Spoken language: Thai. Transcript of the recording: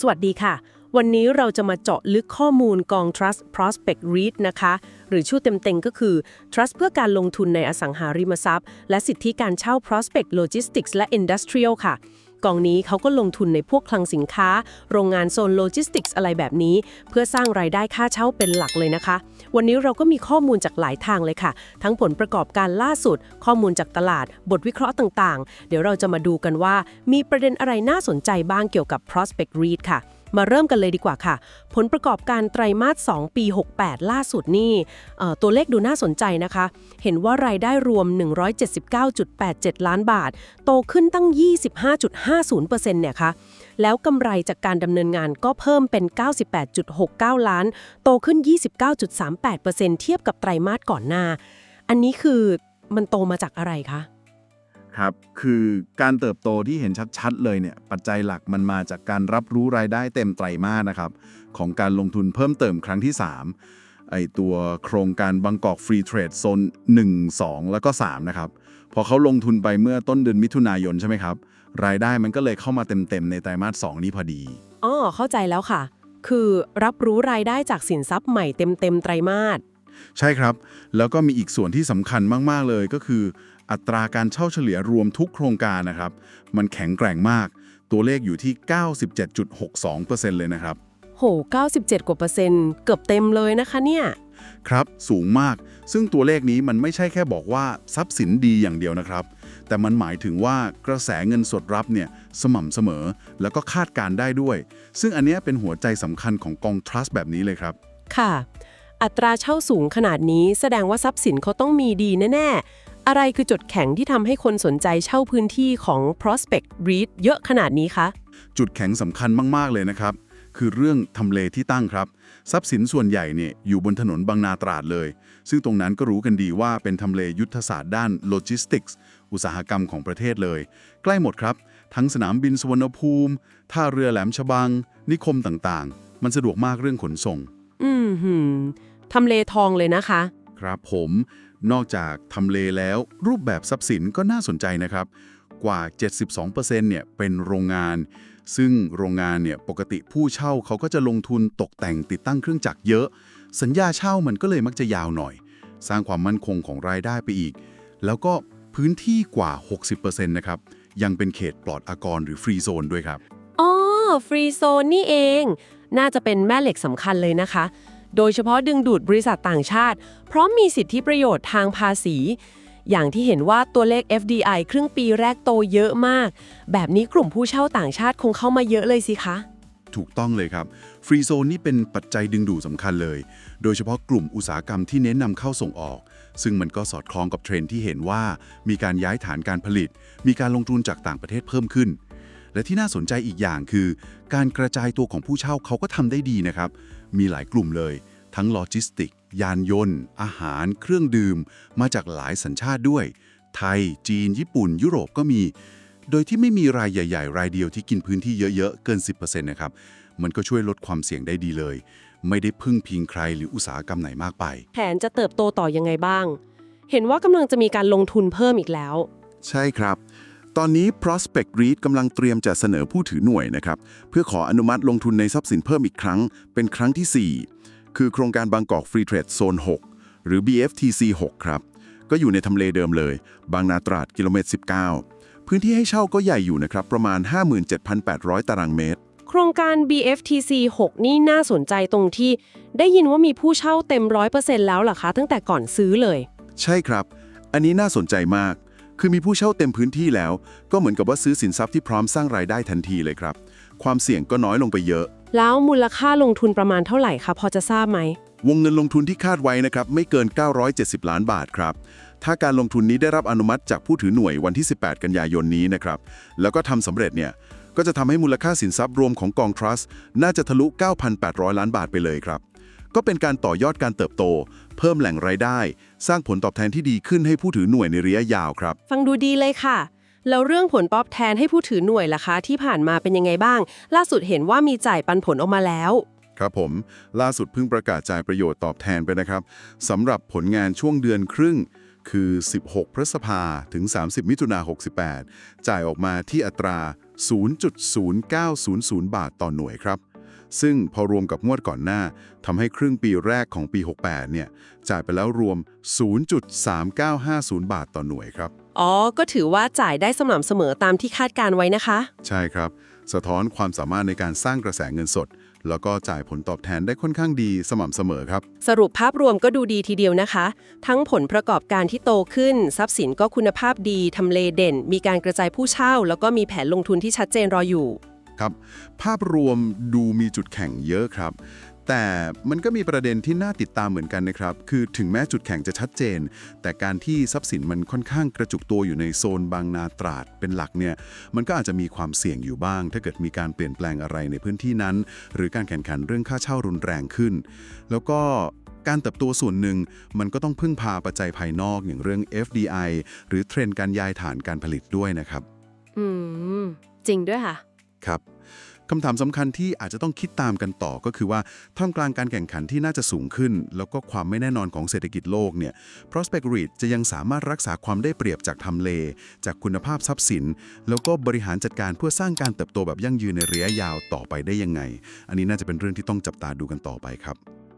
สวัสดีค่ะ วันนี้เราจะมาเจาะลึกข้อมูลกอง Trust Prospect REIT นะคะ หรือชื่อเต็มๆก็คือ Trust เพื่อการลงทุนในอสังหาริมทรัพย์ และสิทธิการเช่า Prospect Logistics และ Industrial ค่ะ กองนี้เขาก็ลงทุนในพวกคลังสินค้า โรงงานโซนโลจิสติกส์อะไรแบบนี้ เพื่อสร้างรายได้ค่าเช่าเป็นหลักเลยนะคะ วันนี้เราก็มีข้อมูลจากหลายทางเลยค่ะ ทั้งผลประกอบการล่าสุด ข้อมูลจากตลาด บทวิเคราะห์ต่างๆ เดี๋ยวเราจะมาดูกันว่า มีประเด็นอะไรน่าสนใจบ้างเกี่ยวกับ Prospect read ค่ะ มาเริ่มกันเลยดีกว่าค่ะ ผลประกอบการไตรมาส 2 ปี 68 ล่าสุดนี่ตัวเลขดูน่าสนใจนะคะ เห็นว่ารายได้รวม 179.87 ล้านบาท โตขึ้นตั้ง 25.50%เนี่ยค่ะแล้วกำไรจากการดำเนินงานก็เพิ่มเป็น 98.69 ล้าน โตขึ้น 29.38%เทียบกับไตรมาสก่อนหน้า อันนี้คือมันโตมาจากอะไรคะ ครับ คือการเติบโตที่เห็นชัดๆ เลยเนี่ยปัจจัยหลักมันมาจากการรับรู้รายได้เต็มไตรมาสนะครับ ของการลงทุนเพิ่มเติมครั้งที่ 3 ไอตัวโครงการบางกอกฟรีเทรดโซน1 2 แล้วก็ 3 นะครับ พอเขาลงทุนไปเมื่อต้นเดือนมิถุนายนใช่ไหมครับ รายได้มันก็เลยเข้ามาเต็มๆ ในไตรมาส 2 นี้พอดีอ๋อเข้าใจแล้วค่ะ คือรับรู้รายได้จากสินทรัพย์ใหม่เต็มๆไตรมาส ใช่ครับ แล้วก็มีอีกส่วนที่สำคัญมาก ๆ เลยก็คือ อัตราการเช่าเฉลี่ยรวมทุกโครงการนะครับ มันแข็งแกร่งมาก ตัวเลขอยู่ที่ 97.62%เลยนะครับ โห 97 กว่าเปอร์เซ็นต์ เกือบเต็มเลยนะคะเนี่ย ครับ สูงมาก ซึ่งตัวเลขนี้มันไม่ใช่แค่บอกว่าทรัพย์สินดีอย่างเดียวนะครับ แต่มันหมายถึงว่ากระแสเงินสดรับเนี่ยสม่ำเสมอ แล้วก็คาดการณ์ได้ด้วย ซึ่งอันเนี้ยเป็นหัวใจสำคัญของกอง trust แบบนี้เลยครับ ค่ะ อัตราเช่าสูงขนาดนี้แสดงว่าทรัพย์สินเขาต้องมีดีแน่ ๆ อะไรคือจุดแข็งที่ทำให้คนสนใจเช่าพื้นที่ของ Prospect REIT เยอะขนาดนี้คะ จุดแข็งสำคัญมาก ๆ เลยนะครับ คือเรื่องทำเลที่ตั้งครับ ทรัพย์สินส่วนใหญ่เนี่ยอยู่บนถนนบางนาตราดเลย ซึ่งตรงนั้นก็รู้กันดีว่าเป็นทำเลยุทธศาสตร์ด้านโลจิสติกส์อุตสาหกรรมของประเทศเลย ใกล้หมดครับทั้งสนามบินสุวรรณภูมิ ท่าเรือแหลมฉบัง นิคมต่างๆ มันสะดวกมากเรื่องขนส่ง อืมหืม ทำเลทองเลยนะคะ ครับผม นอกจากทำเลแล้ว รูปแบบทรัพย์สินก็น่าสนใจนะครับ กว่า 72%เนี่ยเป็นโรงงาน ซึ่งโรงงานเนี่ยปกติผู้เช่าเขาก็จะลงทุนตกแต่งติดตั้งเครื่องจักรเยอะ สัญญาเช่ามันก็เลยมักจะยาวหน่อย สร้างความมั่นคงของรายได้ไปอีก แล้วก็พื้นที่กว่า 60%นะครับ ยังเป็นเขตปลอดอากรหรือฟรีโซนด้วยครับ อ๋อ ฟรีโซนนี่เอง น่าจะเป็นแม่เหล็กสำคัญเลยนะคะ โดยเฉพาะดึงดูดบริษัทต่างชาติ เพราะมีสิทธิประโยชน์ทางภาษี อย่างที่เห็นว่าตัวเลข FDI ครึ่งปีแรกโตเยอะมาก แบบนี้กลุ่มผู้เช่าต่างชาติคงเข้ามาเยอะเลยสิคะ ถูกต้องเลยครับฟรีโซนนี่เป็นปัจจัยดึงดูดสำคัญเลย โดยเฉพาะกลุ่มอุตสาหกรรมที่เน้นนำเข้าส่งออก ซึ่งมันก็สอดคล้องกับเทรนด์ที่เห็นว่า มีการย้ายฐานการผลิต มีการลงทุนจากต่างประเทศเพิ่มขึ้นและที่น่าสนใจอีกอย่างคือ การกระจายตัวของผู้เช่าเขาก็ทำได้ดีนะครับ มีหลายกลุ่มเลย ทั้งโลจิสติก ยานยนต์ อาหาร เครื่องดื่ม มาจากหลายสัญชาติด้วย ไทย จีน ญี่ปุ่น ยุโรปก็มี โดยที่ไม่มีรายใหญ่ ๆ รายเดียวที่กินพื้นที่เยอะๆ เกิน 10%นะครับ มันก็ช่วยลดความเสี่ยงได้ดีเลย ไม่ได้พึ่งพิงใครหรืออุตสาหกรรมไหนมากไป แผนจะเติบโตต่อยังไงบ้าง เห็นว่ากำลังจะมีการลงทุนเพิ่มอีกแล้ว ใช่ครับ ตอนนี้ Prospect REIT กำลังเตรียมจะเสนอผู้ถือหน่วยนะครับ เพื่อขออนุมัติลงทุนในทรัพย์สินเพิ่มอีกครั้ง เป็นครั้งที่ 4 คือโครงการบางกอกฟรีเทรดโซน 6 หรือ BFTC 6 ครับ ก็อยู่ในทำเลเดิมเลย บางนาตราดกิโลเมตร 19 พื้นที่ให้เช่าก็ใหญ่อยู่นะครับ ประมาณ 57,800 ตารางเมตร โครงการ BFTC 6 นี่น่าสนใจตรงที่ ได้ยินว่ามีผู้เช่าเต็ม 100%แล้วเหรอคะ ตั้งแต่ก่อนซื้อเลย ใช่ครับ อันนี้น่าสนใจมาก คือมีผู้เช่าเต็มพื้นที่แล้ว ก็เหมือนกับว่าซื้อสินทรัพย์ที่พร้อมสร้างรายได้ทันทีเลยครับ ความเสี่ยงก็น้อยลงไปเยอะ แล้วมูลค่าลงทุนประมาณเท่าไหร่คะพอจะทราบไหม วงเงินลงทุนที่คาดไว้นะครับไม่เกิน 970 ล้านบาทครับ ถ้าการลงทุนนี้ได้รับอนุมัติจากผู้ถือหน่วยวันที่ 18 กันยายนนี้นะครับ แล้วก็ทำสำเร็จเนี่ย ก็จะทำให้มูลค่าสินทรัพย์รวมของกองทรัสต์น่าจะทะลุ 9,800 ล้านบาทไปเลยครับ ก็เป็นการต่อยอดการเติบโต เพิ่มแหล่งรายได้ สร้างผลตอบแทนที่ดีขึ้นให้ผู้ถือหน่วยในระยะยาวครับ ฟังดูดีเลยค่ะ แล้วเรื่องผลตอบแทนให้ผู้ถือหน่วยล่ะคะ ที่ผ่านมาเป็นยังไงบ้าง ล่าสุดเห็นว่ามีจ่ายปันผลออกมาแล้ว ครับผม ล่าสุดเพิ่งประกาศจ่ายประโยชน์ตอบแทนไปนะครับสำหรับผลงานช่วงเดือนครึ่งคือ 16 พฤษภาถึง 30 มิถุนา68 จ่ายออกมาที่อัตรา 0.0900 บาทต่อหน่วยครับ ซึ่งพอรวมกับงวดก่อนหน้าทำให้ครึ่งปีแรกของปี 68 เนี่ย จ่ายไปแล้วรวม 0.3950 บาทต่อหน่วยครับ อ๋อ ก็ถือว่าจ่ายได้สม่ำเสมอตามที่คาดการไว้นะคะ ใช่ครับ สะท้อนความสามารถในการสร้างกระแสเงินสด แล้วก็จ่ายผลตอบแทนได้ค่อนข้างดีสม่ำเสมอครับ สรุปภาพรวมก็ดูดีทีเดียวนะคะ ทั้งผลประกอบการที่โตขึ้น ทรัพย์สินก็คุณภาพดีทำเลเด่น มีการกระจายผู้เช่า แล้วก็มีแผนลงทุนที่ชัดเจนรออยู่ ครับ ภาพรวมดูมีจุดแข็งเยอะครับ แต่มันก็มีประเด็นที่น่าติดตามเหมือนกันนะครับ คือถึงแม้จุดแข็งจะชัดเจน แต่การที่ทรัพย์สินมันค่อนข้างกระจุกตัวอยู่ในโซนบางนาตราดเป็นหลักเนี่ย มันก็อาจจะมีความเสี่ยงอยู่บ้าง ถ้าเกิดมีการเปลี่ยนแปลงอะไรในพื้นที่นั้น หรือการแข่งขันเรื่องค่าเช่ารุนแรงขึ้น แล้วก็การเติบโตส่วนหนึ่งมันก็ต้องพึ่งพาปัจจัยภายนอกอย่างเรื่อง FDI หรือเทรนด์การย้ายฐานการผลิตด้วยนะครับ อืม จริงด้วยค่ะ ครับคำถามสำคัญที่อาจจะต้องคิดตามกันต่อก็คือว่าท่ามกลางการแข่งขันที่น่าจะสูงขึ้น แล้วก็ความไม่แน่นอนของเศรษฐกิจโลกเนี่ย Prospect REIT จะยังสามารถรักษาความได้เปรียบจากทำเล จากคุณภาพทรัพย์สิน แล้วก็บริหารจัดการเพื่อสร้างการเติบโตแบบยั่งยืนในระยะยาวต่อไปได้ยังไง อันนี้น่าจะเป็นเรื่องที่ต้องจับตาดูกันต่อไปครับ